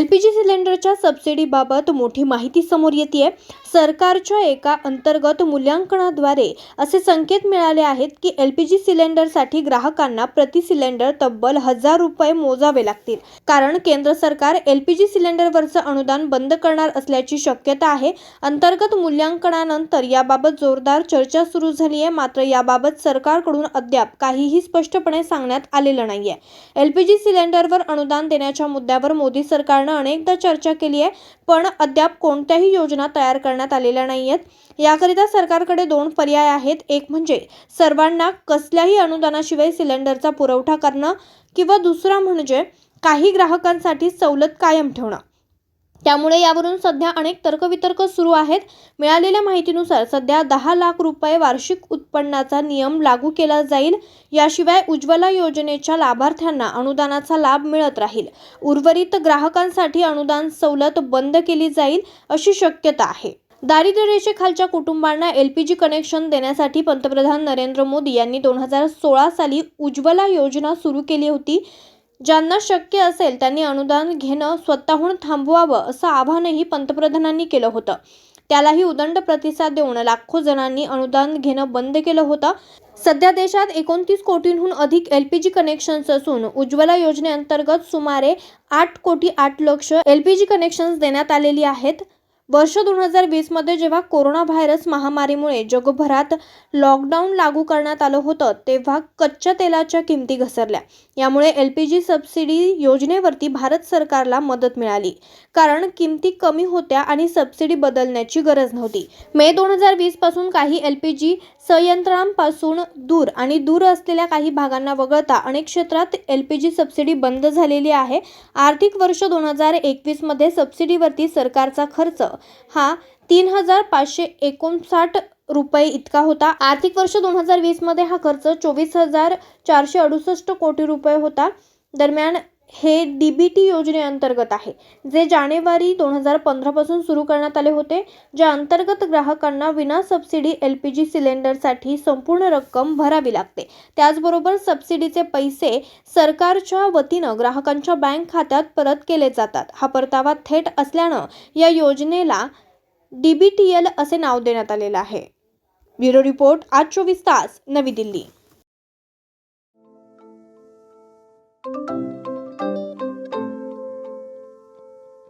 L P जी सिलेंडरच्या सबसिडीबाबत मोठी माहिती समोर येते सरकारच्या एका अंतर्गत मूल्यांकनाद्वारे असे संकेत मिळाले आहेत की एल पी जी सिलेंडरसाठी ग्राहकांना प्रति सिलेंडर तब्बल हजार रुपये मोजावे लागतील. कारण केंद्र सरकार एल पी जी सिलेंडरवरचं अनुदान बंद करणार असल्याची शक्यता आहे. अंतर्गत मूल्यांकनानंतर याबाबत जोरदार चर्चा सुरू झाली आहे मात्र याबाबत सरकारकडून अद्याप काहीही स्पष्टपणे सांगण्यात आलेलं नाही आहे एल पी जी सिलेंडरवर अनुदान देण्याच्या मुद्द्यावर मोदी सरकारनं अनेकदा चर्चा केली आहे पण अद्याप कोणत्याही योजना तयार करण्यात आलेल्या नाही आहेत याकरिता सरकारकडे दोन पर्याय आहेत. एक म्हणजे सर्वांना कसल्याही अनुदानाशिवाय सिलेंडरचा पुरवठा करणं किंवा दुसरा म्हणजे काही ग्राहकांसाठी सवलत कायम ठेवणं. त्यामुळे यावरून सध्या अनेक तर्कवितर्क सुरू आहेत. मिळालेल्या माहितीनुसार सध्या दहा लाख रुपये वार्षिक उत्पन्नाचा नियम लागू केला जाईल. याशिवाय उज्ज्वला योजनेच्या लाभार्थ्यांना अनुदानाचा लाभ मिळत राहील. उर्वरित ग्राहकांसाठी अनुदान सवलत बंद केली जाईल अशी शक्यता आहे. दारिद्र्य रेषेखालच्या कुटुंबांना एल पी जी कनेक्शन देण्यासाठी पंतप्रधान नरेंद्र मोदी यांनी दोन हजार सोळा साली उज्ज्वला योजना सुरू केली होती. ज्यांना शक्य असेल त्यांनी अनुदान घेणं स्वतःहून थांबवावं असं आवाहनही पंतप्रधानांनी केलं होतं. त्यालाही उदंड प्रतिसाद देऊन लाखो जणांनी अनुदान घेणं बंद केलं होतं. सध्या देशात एकोणतीस कोटींहून अधिक एल पी जी कनेक्शन्स असून उज्ज्वला योजनेअंतर्गत सुमारे आठ कोटी आठ लक्ष एल पी जी कनेक्शन्स देण्यात आलेली आहेत. वर्ष दोन हजार वीसमध्ये जेव्हा कोरोना व्हायरस महामारीमुळे जगभरात लॉकडाऊन लागू करण्यात आलं होतं तेव्हा कच्च्या तेलाच्या किमती घसरल्या. यामुळे एल पी जी सबसिडी योजनेवरती भारत सरकारला मदत मिळाली. कारण किमती कमी होत्या आणि सबसिडी बदलण्याची गरज नव्हती. मे दोन हजार वीसपासून काही एल पी जी संयंत्रांपासून दूर आणि दूर असलेल्या काही भागांना वगळता अनेक क्षेत्रात एल पी जी सबसिडी बंद झालेली आहे. आर्थिक वर्ष दोन हजार एकवीसमध्ये सबसिडीवरती सरकारचा खर्च हा तीन हजार पाचशे एकोणसाठ रुपये इतका होता. आर्थिक वर्ष दोन हजार वीसमध्ये हा खर्च चोवीस हजार चारशे अडुसष्ट कोटी रुपये होता. दरम्यान हे डी बी टी योजनेअंतर्गत आहे जे जानेवारी दोन हजार पंधरापासून सुरू करण्यात आले होते ज्या अंतर्गत ग्राहकांना विना सबसिडी एल पी जी सिलेंडरसाठी संपूर्ण रक्कम भरावी लागते. त्याचबरोबर सबसिडीचे पैसे सरकारच्या वतीनं ग्राहकांच्या बँक खात्यात परत केले जातात. हा परतावा थेट असल्यानं या योजनेला डी बी टी एल असे नाव देण्यात आलेलं आहे. ब्युरो रिपोर्ट आज चोवीस तास नवी दिल्ली.